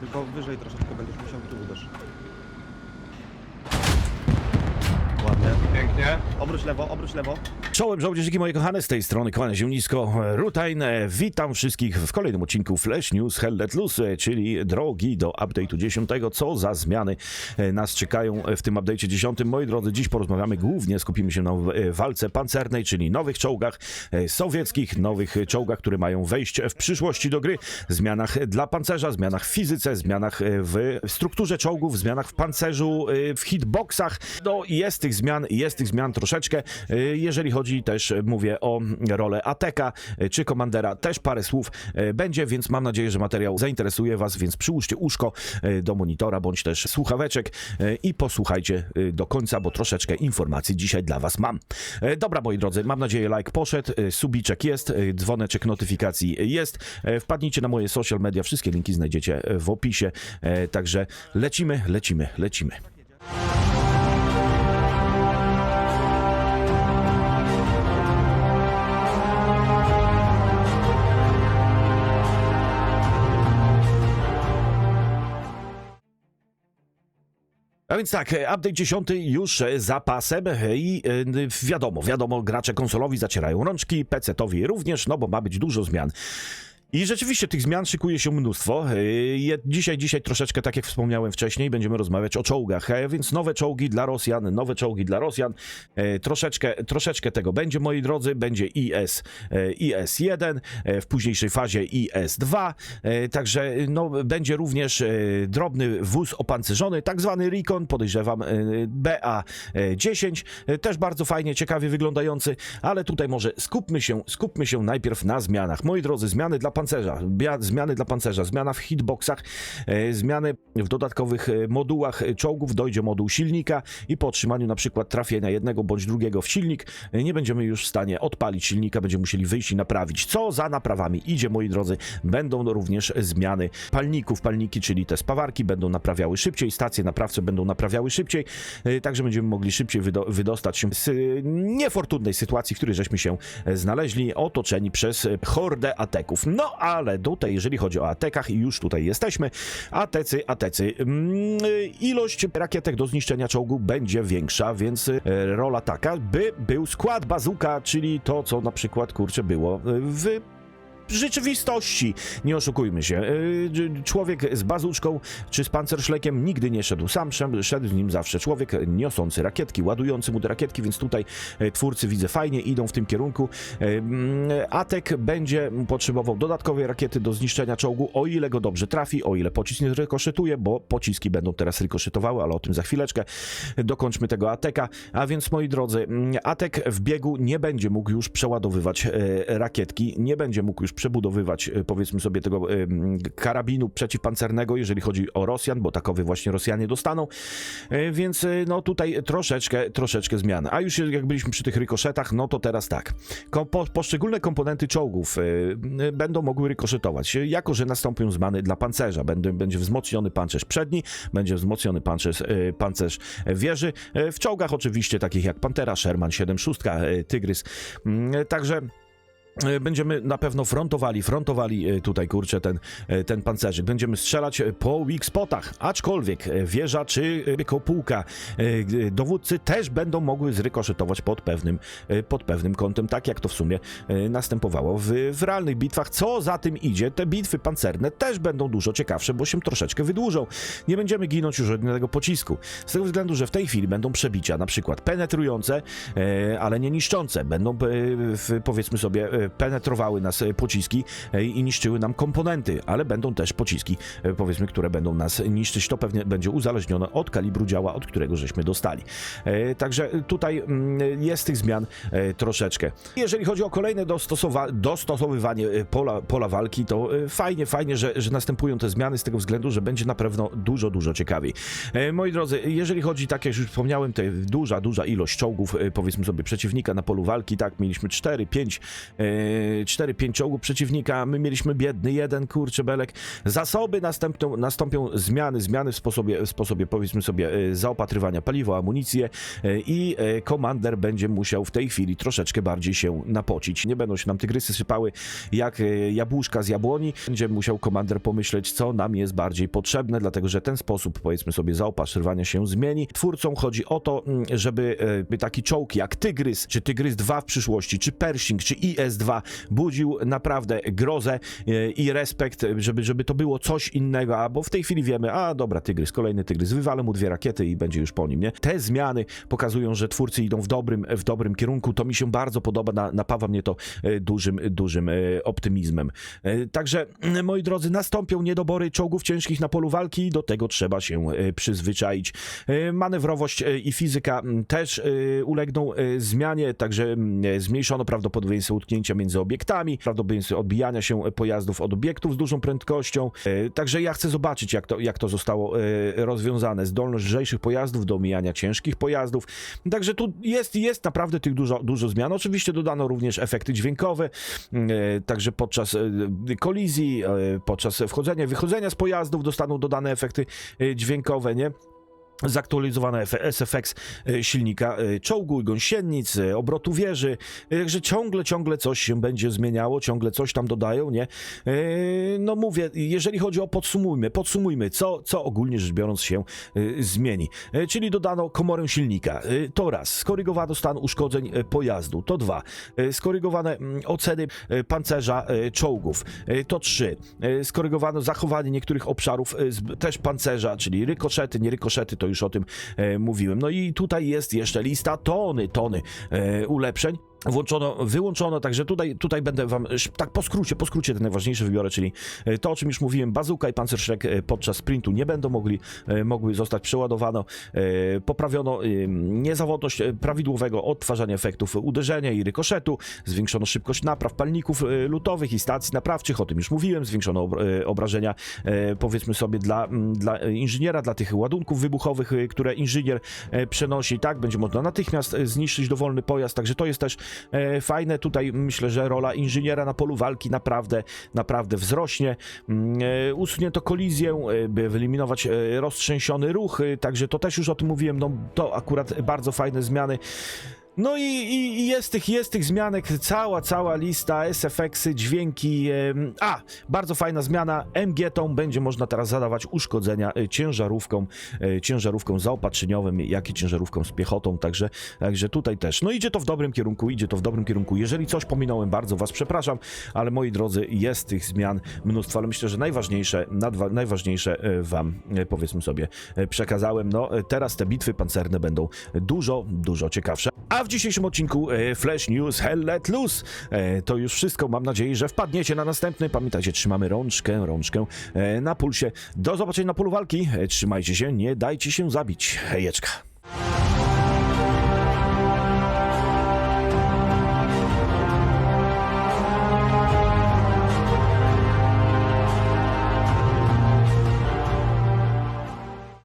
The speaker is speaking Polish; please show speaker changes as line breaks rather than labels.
Tylko wyżej troszeczkę będziesz musiał tu uderz.
Pięknie.
Obróć lewo, obróć lewo.
Czołem żołnierzyki moje kochane, z tej strony kłania się nisko Rutain. Witam wszystkich w kolejnym odcinku Flash News Hell Let Loose, czyli drogi do update'u 10. Co za zmiany nas czekają w tym update'cie 10. Moi drodzy, dziś porozmawiamy głównie, skupimy się na e, walce pancernej, czyli nowych czołgach e, sowieckich, nowych czołgach, które mają wejść w przyszłości do gry, zmianach dla pancerza, zmianach w fizyce, zmianach e, w strukturze czołgów, zmianach w pancerzu, w hitboxach. No jest tych zmian, jest tych zmian troszeczkę. E, Jeżeli chodzi też, e, mówię o rolę Ateka e, czy Komandera, też parę słów będzie, więc mam nadzieję, że materiał zainteresuje Was, więc przyłóżcie uszko do monitora bądź też słuchaweczek i posłuchajcie do końca, bo troszeczkę informacji dzisiaj dla Was mam. Dobra, moi drodzy, mam nadzieję, like poszedł, subiczek jest, dzwoneczek notyfikacji jest. Wpadnijcie na moje social media, wszystkie linki znajdziecie w opisie. Także lecimy, lecimy, lecimy. A więc tak, e, update 10 już e, za pasem e, i wiadomo, wiadomo, gracze konsolowi zacierają rączki, PC-towi również, no bo ma być dużo zmian. I rzeczywiście tych zmian szykuje się mnóstwo. Je- Dzisiaj, dzisiaj troszeczkę, tak jak wspomniałem wcześniej, będziemy rozmawiać o czołgach, e, więc nowe czołgi dla Rosjan, nowe czołgi dla Rosjan. E, Troszeczkę, troszeczkę tego będzie, moi drodzy. Będzie IS, e, IS-1, e, w późniejszej fazie IS-2, e, także no, będzie również drobny wóz opancerzony, tak zwany Recon, podejrzewam e, BA-10, e, też bardzo fajnie, ciekawie wyglądający, ale tutaj może skupmy się, skupmy się najpierw na zmianach. Moi drodzy, zmiany dla pancerza, zmiany dla pancerza, zmiana w hitboxach, e, zmiany w dodatkowych e, modułach czołgów, dojdzie moduł silnika i po otrzymaniu na przykład trafienia jednego bądź drugiego w silnik, e, nie będziemy już w stanie odpalić silnika, będziemy musieli wyjść i naprawić. Co za naprawami idzie, moi drodzy, będą również zmiany palników. Palniki, czyli te spawarki, będą naprawiały szybciej, stacje naprawcze będą naprawiały szybciej, także będziemy mogli szybciej wydo- wydostać się z niefortunnej sytuacji, w której żeśmy się znaleźli, otoczeni przez hordę ateków. No ale tutaj, jeżeli chodzi o atekach, już tutaj jesteśmy, atecy, atecy, mm, ilość rakietek do zniszczenia czołgu będzie większa, więc e, rola taka, by był skład bazuka, czyli to, co na przykład, kurczę, było e, w rzeczywistości. Nie oszukujmy się. Yy, Człowiek z bazuczką czy z pancerszlekiem nigdy nie szedł sam, szedł- z nim zawsze człowiek niosący rakietki, ładujący mu te rakietki, więc tutaj e, twórcy widzę fajnie idą w tym kierunku. E, Atek będzie potrzebował dodatkowej rakiety do zniszczenia czołgu, o ile go dobrze trafi, o ile pocisk nie rykoszetuje, bo pociski będą teraz rykoszetowały, ale o tym za chwileczkę. Dokończmy tego Ateka. A więc moi drodzy, Atek w biegu nie będzie mógł już przeładowywać e, rakietki, nie będzie mógł już przebudowywać, e, powiedzmy sobie, tego e, karabinu przeciwpancernego, jeżeli chodzi o Rosjan, bo takowy właśnie Rosjanie dostaną. E, Więc no tutaj troszeczkę, troszeczkę zmian. A już jak byliśmy przy tych rykoszetach, no to teraz tak. Poszczególne komponenty czołgów będą mogły rykoszetować, jako że nastąpią zmiany dla pancerza. Będzie, będzie wzmocniony pancerz przedni, będzie wzmocniony pancerz, pancerz wieży. W czołgach oczywiście takich jak Pantera, Sherman 7.6, e, Tygrys. Mm, Także Będziemy na pewno frontowali, frontowali e, tutaj, kurczę, ten, e, ten pancerzyk. Będziemy strzelać e, po weak spotach, aczkolwiek e, wieża czy e, kopułka e, dowódcy też będą mogły zrykoszetować pod pewnym, e, pod pewnym kątem, tak jak to w sumie e, następowało w, w realnych bitwach. Co za tym idzie, te bitwy pancerne też będą dużo ciekawsze, bo się troszeczkę wydłużą. Nie będziemy ginąć już od jednego pocisku. Z tego względu, że w tej chwili będą przebicia, na przykład penetrujące, e, ale nie niszczące. Będą, e, powiedzmy sobie, e, penetrowały nas e, pociski e, i niszczyły nam komponenty, ale będą też pociski, e, powiedzmy, które będą nas niszczyć. To pewnie będzie uzależnione od kalibru działa, od którego żeśmy dostali. Także tutaj mm, jest tych zmian troszeczkę. Jeżeli chodzi o kolejne dostosowa- dostosowywanie pola, pola walki, to fajnie, fajnie, że, że następują te zmiany z tego względu, że będzie na pewno dużo, dużo ciekawiej. Moi drodzy, jeżeli chodzi, tak jak już wspomniałem, to duża, duża ilość czołgów, powiedzmy sobie, przeciwnika na polu walki, tak, mieliśmy 4, 5 4-5 czołgów przeciwnika, my mieliśmy biedny jeden, kurczę belek. Zasoby następną, nastąpią zmiany, zmiany w sposobie, w sposobie powiedzmy sobie e, zaopatrywania paliwa, amunicję e, i komander będzie musiał w tej chwili troszeczkę bardziej się napocić. Nie będą się nam tygrysy sypały jak jabłuszka z jabłoni. Będzie musiał komander pomyśleć, co nam jest bardziej potrzebne, dlatego że ten sposób, powiedzmy sobie, zaopatrywania się zmieni. Twórcom chodzi o to, mm, żeby by taki czołg jak Tygrys, czy Tygrys 2 w przyszłości, czy Pershing, czy IS-2 budził naprawdę grozę e, i respekt, żeby, żeby to było coś innego, a bo w tej chwili wiemy, a dobra, Tygrys, kolejny Tygrys, wywalę mu dwie rakiety i będzie już po nim, nie? Te zmiany pokazują, że twórcy idą w dobrym, w dobrym kierunku, to mi się bardzo podoba, na, napawa mnie to e, dużym, dużym e, optymizmem. Także, moi drodzy, nastąpią niedobory czołgów ciężkich na polu walki i do tego trzeba się przyzwyczaić. Manewrowość i fizyka też ulegną zmianie, także zmniejszono prawdopodobieństwo utknięcia między obiektami, prawdopodobieństwo odbijania się pojazdów od obiektów z dużą prędkością. E, Także ja chcę zobaczyć, jak to, jak to zostało e, rozwiązane. Zdolność lżejszych pojazdów do omijania ciężkich pojazdów. Także tu jest, jest naprawdę tych dużo, dużo zmian. Oczywiście dodano również efekty dźwiękowe, e, także podczas kolizji, podczas wchodzenia, wychodzenia z pojazdów dostaną dodane efekty dźwiękowe, nie? Zaktualizowane SFX e, silnika e, czołgu i gąsienic, e, obrotu wieży, e, także ciągle, ciągle coś się będzie zmieniało, ciągle coś tam dodają, nie? No mówię, jeżeli chodzi o podsumujmy, podsumujmy, co, co ogólnie rzecz biorąc się zmieni. Czyli dodano komorę silnika, to raz, skorygowano stan uszkodzeń pojazdu, to dwa, skorygowane oceny pancerza czołgów, to trzy, skorygowano zachowanie niektórych obszarów też pancerza, czyli rykoszety, nie rykoszety, to już o tym e, mówiłem. No i tutaj jest jeszcze lista tony, tony e, ulepszeń. Włączono, wyłączono, także tutaj, tutaj będę wam tak po skrócie, po skrócie te najważniejsze wybiorę, czyli e, to, o czym już mówiłem, bazuka i pancerszrek e, podczas sprintu nie będą mogli, e, mogły zostać przeładowano, e, poprawiono niezawodność prawidłowego odtwarzania efektów uderzenia i rykoszetu, zwiększono szybkość napraw palników lutowych i stacji naprawczych, o tym już mówiłem, zwiększono ob- obrażenia, powiedzmy sobie, dla, dla inżyniera, dla tych ładunków wybuchowych, które inżynier przenosi, tak, będzie można natychmiast zniszczyć dowolny pojazd, także to jest też fajne. Tutaj myślę, że rola inżyniera na polu walki naprawdę, naprawdę wzrośnie. Mm, e, Usunięto kolizję, e, by wyeliminować e, roztrzęsiony ruch, e, także to też już o tym mówiłem, no to akurat bardzo fajne zmiany. No i, i, i jest, tych, jest tych zmianek cała, cała lista, SFX-y, dźwięki. A, bardzo fajna zmiana, MG-tą będzie można teraz zadawać uszkodzenia e, ciężarówką, e, ciężarówką zaopatrzeniowym, jak i ciężarówką z piechotą, także, także tutaj też. No idzie to w dobrym kierunku, idzie to w dobrym kierunku. Jeżeli coś pominąłem, bardzo was przepraszam, ale moi drodzy, jest tych zmian mnóstwo, ale myślę, że najważniejsze, nadwa, najważniejsze e, wam, powiedzmy sobie, przekazałem. No, teraz te bitwy pancerne będą dużo, dużo ciekawsze. A w dzisiejszym odcinku e, Flash News Hell Let Loose e, to już wszystko. Mam nadzieję, że wpadniecie na następny. Pamiętajcie, trzymamy rączkę, rączkę e, na pulsie. Do zobaczenia na polu walki. Trzymajcie się, nie dajcie się zabić. Hejeczka.